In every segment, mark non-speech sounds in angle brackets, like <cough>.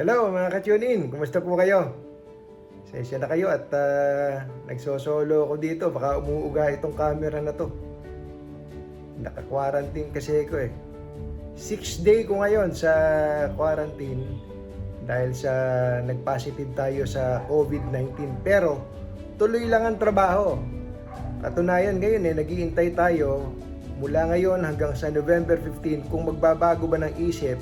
Hello mga ka-tune-in, kumusta po kayo? Sensya na kayo at ah, nagsosolo ako dito, baka umuuga itong camera na to. Naka-quarantine kasi ako eh. Six day ko ngayon sa quarantine dahil sa nag-positive tayo sa COVID-19. Pero tuloy lang ang trabaho. Katunayan ngayon eh, naghihintay tayo mula ngayon hanggang sa November 15 kung magbabago ba ng isip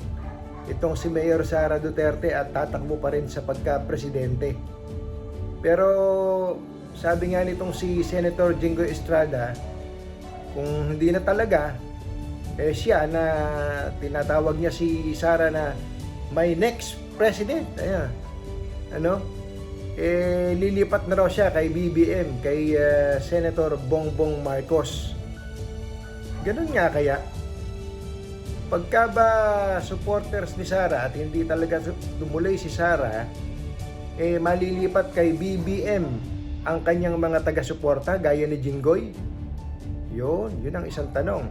itong si Mayor Sara Duterte at tatakbo pa rin sa pagka-presidente. Pero sabi nga nitong si Senator Jingo Estrada, kung hindi na talaga, eh siya na tinatawag niya si Sara na my next president. Ayan. Ano? Eh, lilipat na raw siya kay BBM, kay uh, Senator Bongbong Marcos. Ganun nga kaya? Pagka ba supporters ni Sara at hindi talaga dumuloy si Sara, eh malilipat kay BBM ang kanyang mga taga-suporta gaya ni Jinggoy? Yun, yun ang isang tanong.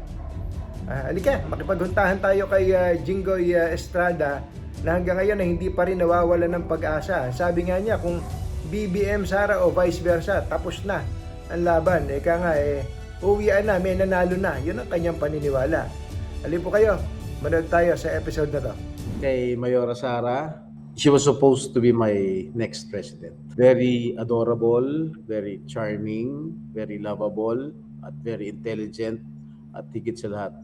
Ah, alika, makipaghuntahan tayo kay ah, Jinggoy ah, Estrada na hanggang ngayon ay hindi pa rin nawawala ng pag-asa. Sabi nga niya kung BBM Sara o vice versa, tapos na ang laban. Eka nga eh, uwian na, may nanalo na. Yun ang kanyang paniniwala. Alin po kayo, manood tayo sa episode na to. kay Mayora Sara, she was supposed to be my next president. Very adorable, very charming, very lovable, at very intelligent, at higit sa lahat,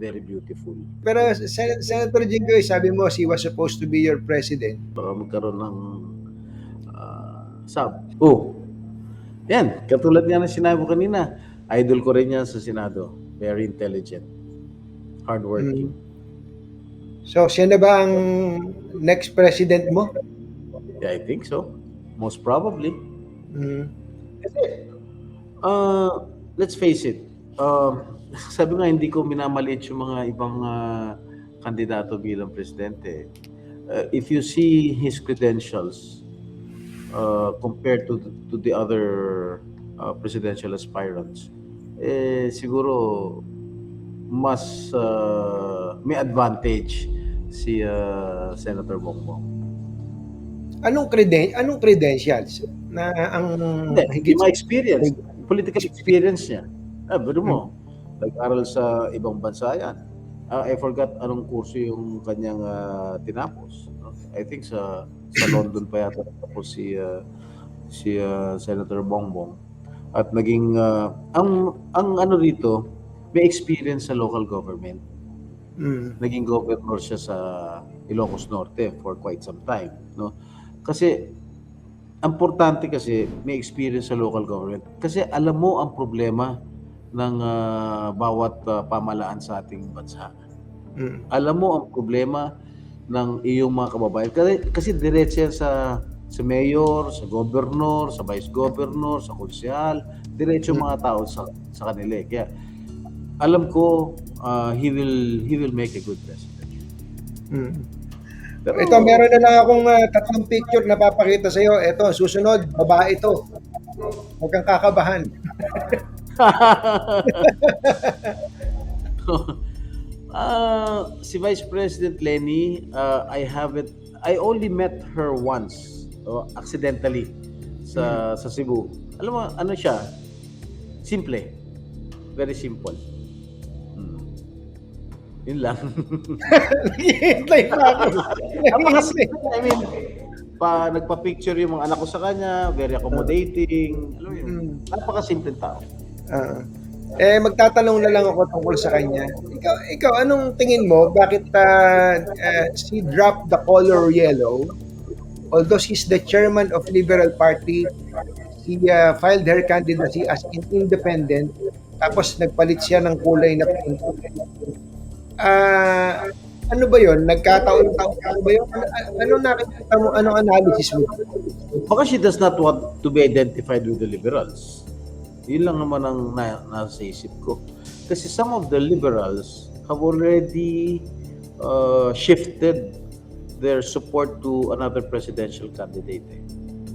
very beautiful. Pero Sen- Senator Jinggoy, sabi mo she was supposed to be your president. Baka magkaroon ng ah, sub. Oh, yan, katulad nga ng sinabi mo kanina, idol ko rin yan sa Senado. Very intelligent, hardworking. So, siya na ba ang next president mo? Yeah, I think so. Most probably. Mm. Uh, let's face it. Uh, <laughs> sabi nga hindi ko minamaliit yung mga ibang uh, kandidato bilang presidente. Uh, if you see his credentials uh, compared to to the other uh, presidential aspirants, eh siguro mas uh, may advantage si uh, Senator Bongbong. Anong creden anong credentials na ang Hindi, mga experience, political experience niya. Ah, pero mo, Hmm. nag-aral sa ibang bansa yan. Ah, I forgot anong kurso yung kanyang ah, tinapos. I think sa sa London pa yata tapos si ah, si ah, Senator Bongbong. At naging ah, ang ang ano rito, may experience sa local government. Mm. Naging governor siya sa Ilocos Norte for quite some time, no? Kasi importante kasi may experience sa local government kasi alam mo ang problema ng ah, bawat ah, pamalaan sa ating bansa. Mm. Alam mo ang problema ng iyong mga kababayan kasi, kasi diretso yan sa sa mayor, sa governor, sa vice governor, sa konsyal, diretso yung mga tao sa sa kanila. eh. Kaya alam ko ah, he will he will make a good president. Mm. Pero, Ito, meron na lang akong ah, tatlong picture na papakita sa iyo. Ito, susunod, babae ito. Huwag kang kakabahan. Ah, <laughs> si Vice President Lenny, ah, I haven't I only met her once, oh, accidentally sa sa Cebu. Alam mo, ano siya? Simple. Very simple. Yun lang. Naghihintay pa ako. <laughs> Napaka- I mean, pa nagpa-picture yung mga anak ko sa kanya, very accommodating. Alam mo yun? Mm. Napaka-simple tao. Ah. eh, magtatanong na lang ako tungkol sa kanya. Ikaw, ikaw anong tingin mo? Bakit ah, ah, she dropped the color yellow? Although she's the chairman of Liberal Party, she ah, filed her candidacy as an independent. Tapos nagpalit siya ng kulay na pink. Ah, ano ba 'yon? Nagkataon-taon ano ba 'yon? Ano, ano nakikita mo? Anong analysis mo? Baka she does not want to be identified with the liberals. Yun lang naman ang na, nasa isip ko. Kasi some of the liberals have already uh, shifted their support to another presidential candidate. Eh.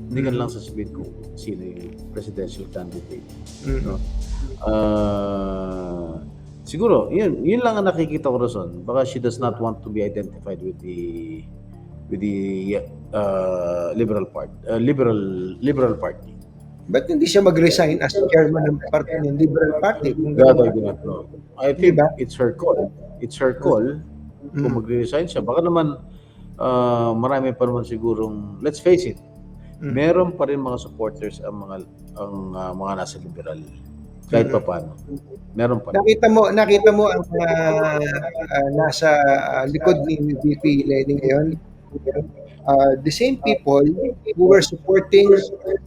Hindi ka lang sasabihin kung sino yung presidential candidate. Mm. No? Uh, siguro, yun, yun lang ang nakikita ko ron. Baka she does not want to be identified with the with the uh, Liberal Party, uh, Liberal Liberal Party. Ba't hindi siya mag-resign as chairman ng party ng Liberal Party? Kung Gather ganun, no. I think Diba? it's her call. It's her call kung Mm. magre-resign siya. Baka naman uh, marami pa naman sigurong, let's face it, Mm. meron pa rin mga supporters ang mga ang uh, mga nasa liberal. Kahit pa paano. Meron pa. Nakita mo, nakita mo ang mga ah, nasa ah, likod ni VP Lenny ngayon. Uh, the same people who were supporting,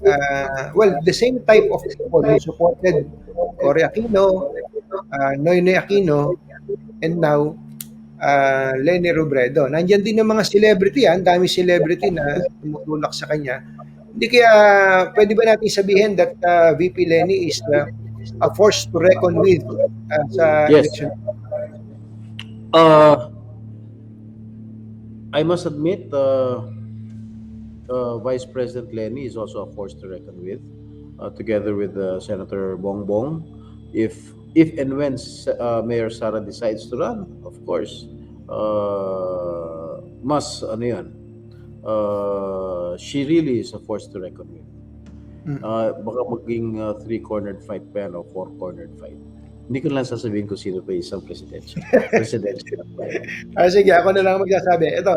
uh, well, the same type of people who supported Cory Aquino, uh, Noynoy Aquino, and now uh, Lenny Robredo. Nandiyan din ng mga celebrity, ang dami celebrity na tumutulak sa kanya. Hindi kaya pwede ba natin sabihin that uh, VP Lenny is uh, a force to reckon with uh, sa Yes. election? Uh, I must admit, uh, uh, Vice President Lenny is also a force to reckon with, uh, together with uh, Senator Bongbong. If if and when uh, Mayor Sara decides to run, of course, uh, mas ano yan, uh, she really is a force to reckon with. Mm. Uh, baka maging uh, three-cornered fight pa yan o four-cornered fight. Hindi ko lang sasabihin kung sino pa isang presidential. <laughs> presidential. Ah, sige, ako na lang magsasabi. Ito.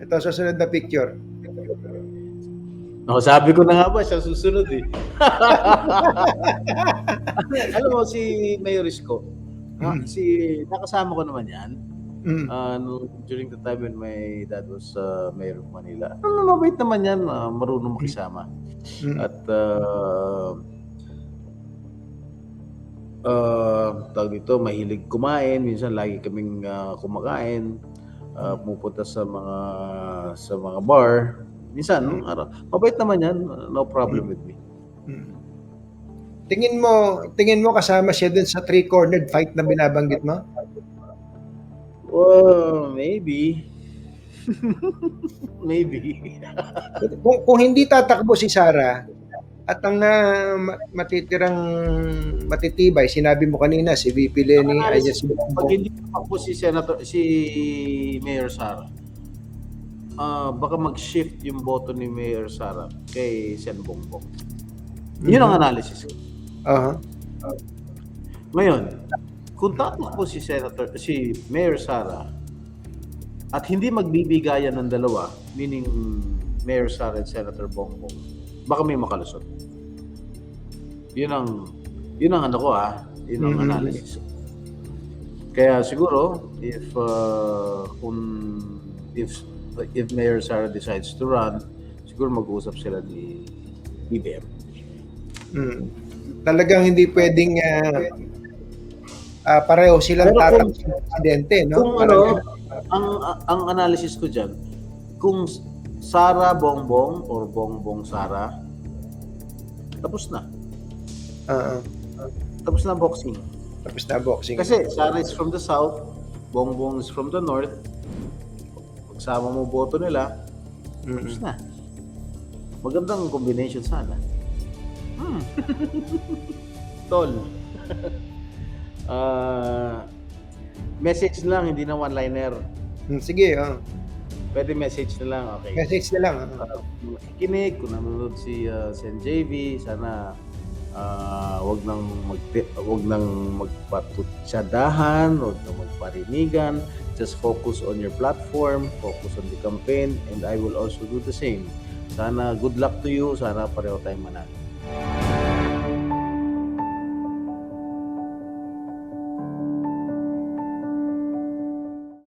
Ito, susunod na picture. Ako, sabi ko na nga ba, siya susunod eh. <laughs> Alam mo, si Mayor Isko, Mm. si, nakasama ko naman yan. Mm. Ah, nung- during the time when my dad was uh, Mayor of Manila. Ano, mabait naman yan, ah, marunong makisama. Mm. At, uh, uh, tawag dito, mahilig kumain. Minsan lagi kaming ah, kumakain. ah, pumupunta sa mga sa mga bar. Minsan, nung araw. Mabait naman yan. No problem with me. Mm. Tingin mo, tingin mo kasama siya dun sa three-cornered fight na binabanggit mo? Well, maybe. <laughs> maybe. Kung, kung hindi tatakbo si Sara at ang ma- matitirang matitibay, sinabi mo kanina si VP Lenny, ay si Pag hindi po si Senator, si Mayor Sara, ah baka mag-shift yung boto ni Mayor Sara kay Sen Bongbong. Yun ang analysis ko. Aha. Ngayon, kung tatakbo si Senator, si Mayor Sara, at hindi magbibigayan ng dalawa, meaning Mayor Sara and Senator Bongbong, baka may makalusot. Yun ang, yun ang ano ko ah, yun ang Mhm. analysis. Kaya siguro, if, uh, kung, if, if Mayor Sara decides to run, siguro mag-uusap sila ni BBM. Mm. Talagang hindi pwedeng ah, ah, pareho silang kung- sa presidente, no? Kung Parang ano, ang ang analysis ko diyan, kung Sara Bongbong or Bongbong Sara, tapos na. Ah. Tapos na boxing. tapos na boxing. Kasi Sara is from the south, Bongbong is from the north. Pagsama mo boto nila, tapos Mm. na. Magandang combination sana. Hmm. <laughs> Tol. <laughs> Ah, message lang, hindi na one-liner. Mm, Sige, oh. Pwede message na lang, okay. message na lang. ah. uh, makikinig, kung nanonood si uh, Sen JV, sana uh, wag nang mag wag nang magpatutsadahan, wag nang magparinigan. Just focus on your platform, focus on the campaign, and I will also do the same. Sana good luck to you, sana pareho tayong manalo.